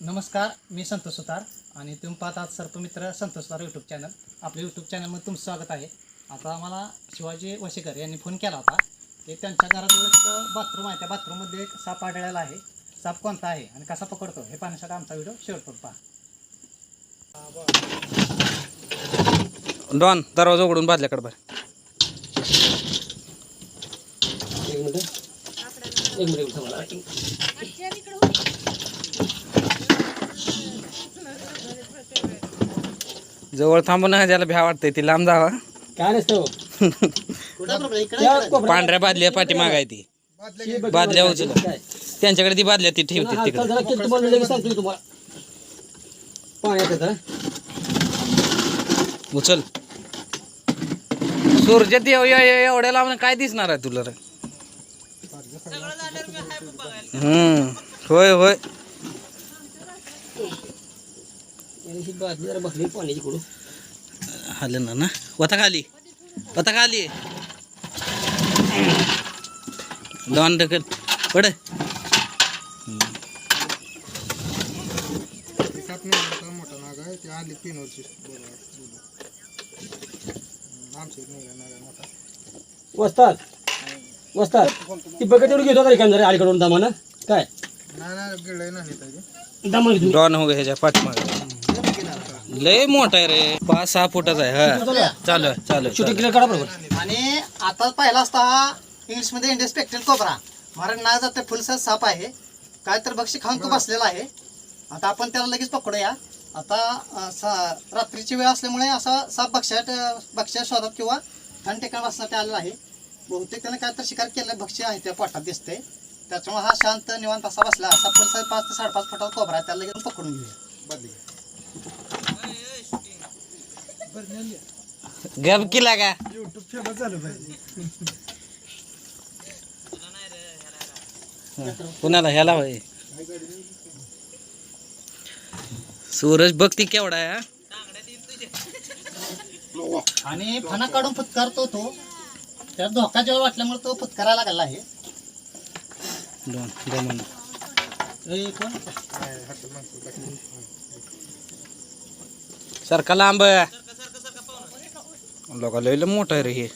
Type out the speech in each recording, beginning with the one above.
नमस्कार मी संतोष सुतार आणि तुम्ही पाहतात सर्पमित्र संतोष सुतार यूट्यूब चॅनल आपल्या यूट्यूब चॅनलमध्ये तुमचं स्वागत आहे. आता आम्हाला शिवाजी वशेकर यांनी फोन केला होता. ते त्यांच्या घराजवळ एक बाथरूम आहे. त्या बाथरूममध्ये एक साप आढळलेला आहे. साप कोणता आहे आणि कसा पकडतो हे पाहण्यासाठी आमचा व्हिडिओ शेवटपर्यंत पहा. डॉन दरवाजा उघडून बादल्याकडे बाहेर एक मिनिट. मिनिट थांबा. जवळ थांबून ज्याला भ्या वाटतंय ती लांब जावा काय नसतं हो. कुठं प्रॉब्लेम इकडे त्या कोपऱ्यात- पांढऱ्या बादल्या पाठीमाग आहे ती ही बादल्या उचल. काय? त्यांच्याकडे ती बादल्या ती ठेवते तिकडे जरा केलं तुम्हाला लगेच सांगतो मी तुम्हाला पाण्यात येतं उचल सूर्यात एव- एव- एव- एवढ्या लांब काय दिसणार आहे तुला हम्म होय होय ही बादली जरा पाण्याची कडू आलं ना ना. वता खाली. वता खाली. डॉन ढकल. पड. मोठा नाग आहे ते आली आमच्या मोठा. वस्तात वस्तात ती बघत घेतो आता एखाद्या अलीकडून दामानं. काय? नाही नाही दामान घेतो. डॉन हो पाठीमाग. लय मोठा आहे रे. पाच सहा फुटाचा आहे हा. चालू चालू चालू क्लिअर काढा बरोबर आणि आता पहिला असता हा इंग्लिशमध्ये इंडेस्पेक्टेड कोबरा मराठी नाव जाते फुलसा साप आहे. काय तर बक्षी खाऊन तो बसलेला आहे. आता आपण त्याला लगेच पकडूया. आता अं, सा- रात्रीची वेळ असल्यामुळे असा साप बक्षात बक्षात शोधात किंवा थंड ठिकाणी बसण्यात आलेला आहे. बहुतेक त्याने काय तर शिकार केलं भक्ष्य आहे त्या पोटात दिसते त्याच्यामुळे हा शांत निवांत असा बसला. असा फुलसा पाच ते साडेपाच फुटाचा कोबरा आहे. त्याला लगेच पकडून घेऊया. बदली गप किला का? युट्यूब फेमस झालं पाहिजे. कुणाला ह्याला होय? सूरज बघ ती केवढा आहे? आणि फणा काढून फुतकारतो तो त्याला धोका जेव्हा वाटल्यामुळे तो फुतकारायला लागला आहे. दोन दोन सारखा लांब लोक लय मोठा आहे रे हे.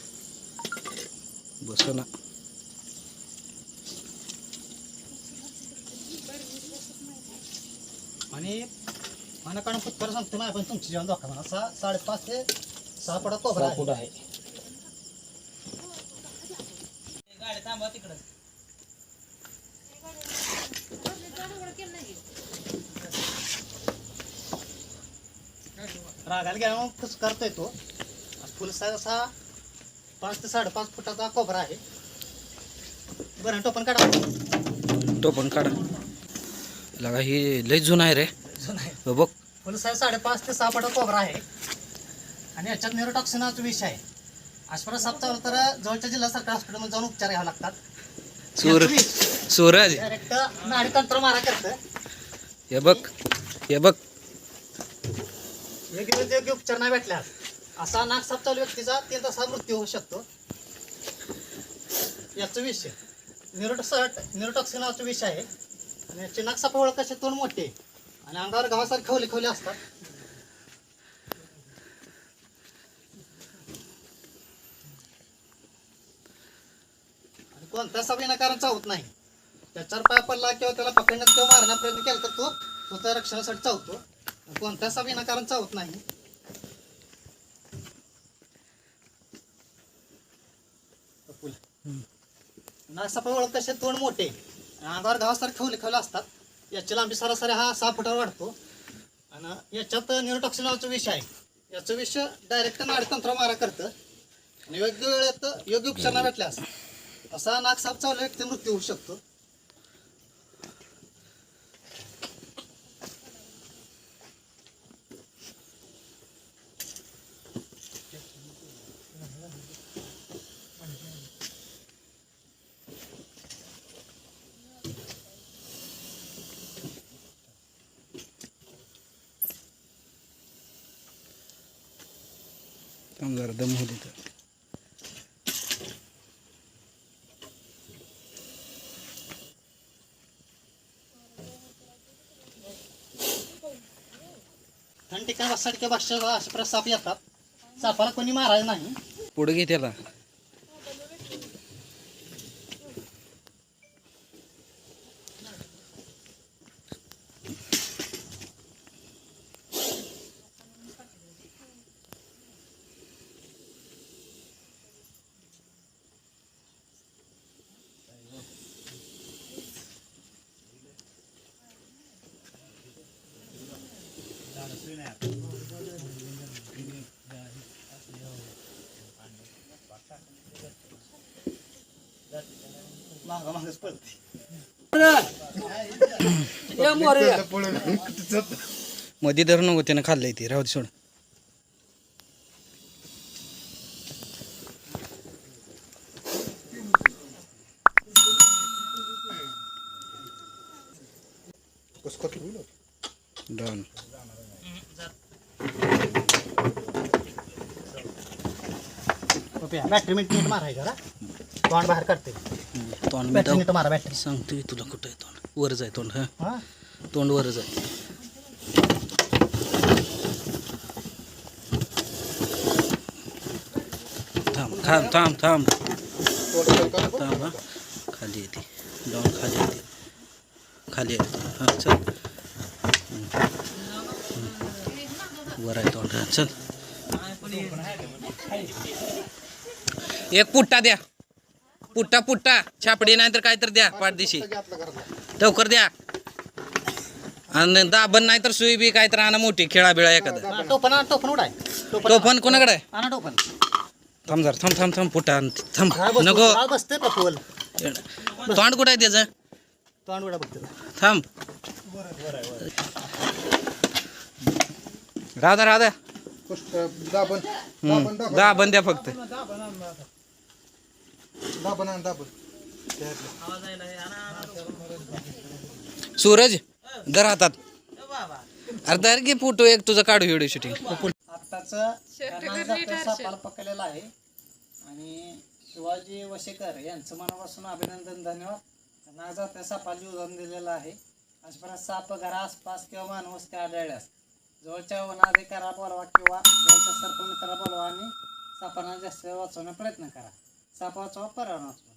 बस ना. आणि फणा काढून फुतकार सांगतो ना आपण तुमची जेवण धोका म्हणा. असा साडेपाच ते सहा पडा कोबरा आहे. कुठं आहे. रागाला गेला मग फुसकारतोय तो? फुलसा असा पाच ते साडेपाच फुटाचा कोबरा आहे. बरं टोपण काढा. तो पण काढा. लगा हे लय जुना आहे रे. जुना आहे. बघ. फुलसा साडेपाच ते सहा पटा कोबरा आहे. आणि याच्यात न्यूरोटॉक्सिनाचा विषय आहे. आश्वास साप चालू तर जवळच्या जिल्हा सरकार हॉस्पिटलमध्ये जाऊन उपचार घ्यावे लागतात. सूर. सूरज डायरेक्ट नाडी तंत्र मारा करतं. हे बघ. हे योग्य योग्य उपचार नाही भेटल्यास असा नाक सापताल चालू व्यक्तीचा तीन तासात मृत्यू होऊ शकतो. याचा विषय न्यूरोटॉक्स न्यूरोटॉक्सिन नावाचा विषय आहे. आणि याचे नाक सापळ कसे तोंड मोठे आणि अंगावर गावासारखे खवले खवले असतात. आणि कोणत्या साप विनाकारण चावत नाही त्याच्यावर पाय पडला किंवा त्याला पकडण्यात किंवा मारण्याचा प्रयत्न केला तर तो स्वतः रक्षणासाठी चावतो. कोणत्या साप विनाकारण चावत नाही. नागसापा ओळख कसे तोंड मोठे. अंगावर गावासारखे खवले खवले असतात. याची लांबी सरासरी हा सहा फुटावर वाढतो. आणि याच्यात न्यूरोटॉक्सिन विष विषय आहे. याचं विषय डायरेक्ट नाडतंत्र मारा करतं. आणि योग्य वेळेत योग्य उपचार भेटल्यास असा नागसाप चावला व्यक्ती मृत्यू होऊ शकतो. काम जरा दम होते तर. ठिकाण सारख्या भाषा येतात. सापाला कोणी मारायला नाही. पुढे घे त्याला. मध्ये धरून नको त्यानं खाल्लंय ते. राहू सोड. कसं कटलं होईल? डन बॅटरी मिनिट नीट मारायचं जरा. तोंड बाहेर काढते तोंड मी बॅटरी नीट मारा बॅटरी सांगतोय तुला कुठं आहे तोंड? वरच आहे तोंड हा? तोंड वरच आहे. थांब थांब थांब थांब. थांब हा. खाली येते. डाऊन खाली येते. खाली आहे हां चल. वर आहे तोंड हा, चल. एक पुट्टा द्या. पुट्टा पुट्टा. छापडी नाही तर काय तर द्या पाठदिशी. लवकर द्या. आणि दाबण नाही तर सुई बी काय तर आणा मोठी खेळा बिळा एखादा. टोपण आणा, टोपण उडाय. टोपण कोणाकडे आहे? आणा टोपण. थांब जरा थांब थांब थांब पुट्टा आण. थांब बसतो, नको. बसते पटवल तोंड कुठं आहे त्याचं? तोंड उडा बघते थांब. राधा राधा. कष्ट दाबन हम्म. दाबन दाबन दाबण द्या फक्त. दाबन आण दाबन सूरज धर हातात. अरे धर की फोटो एक तुझा काढू व्हिडिओ शूटिंग. आत्ताच सापाला पकडलेला आहे. आणि शिवाजी वशेकर यांचं मनापासून अभिनंदन धन्यवाद. नागजात सापाला जीवन दिलेलं आहे अशा प्रकारे साप घरा आसपास किंवा मानवस्ती आढळल्यास जवळच्या वनाधिकारा बोलवा किंवा जवळच्या सर्पमित्राला बोलवा आणि सापांना जास्त वाचवण्याचा प्रयत्न करा. સાપો ચોપ કરવાનો છે.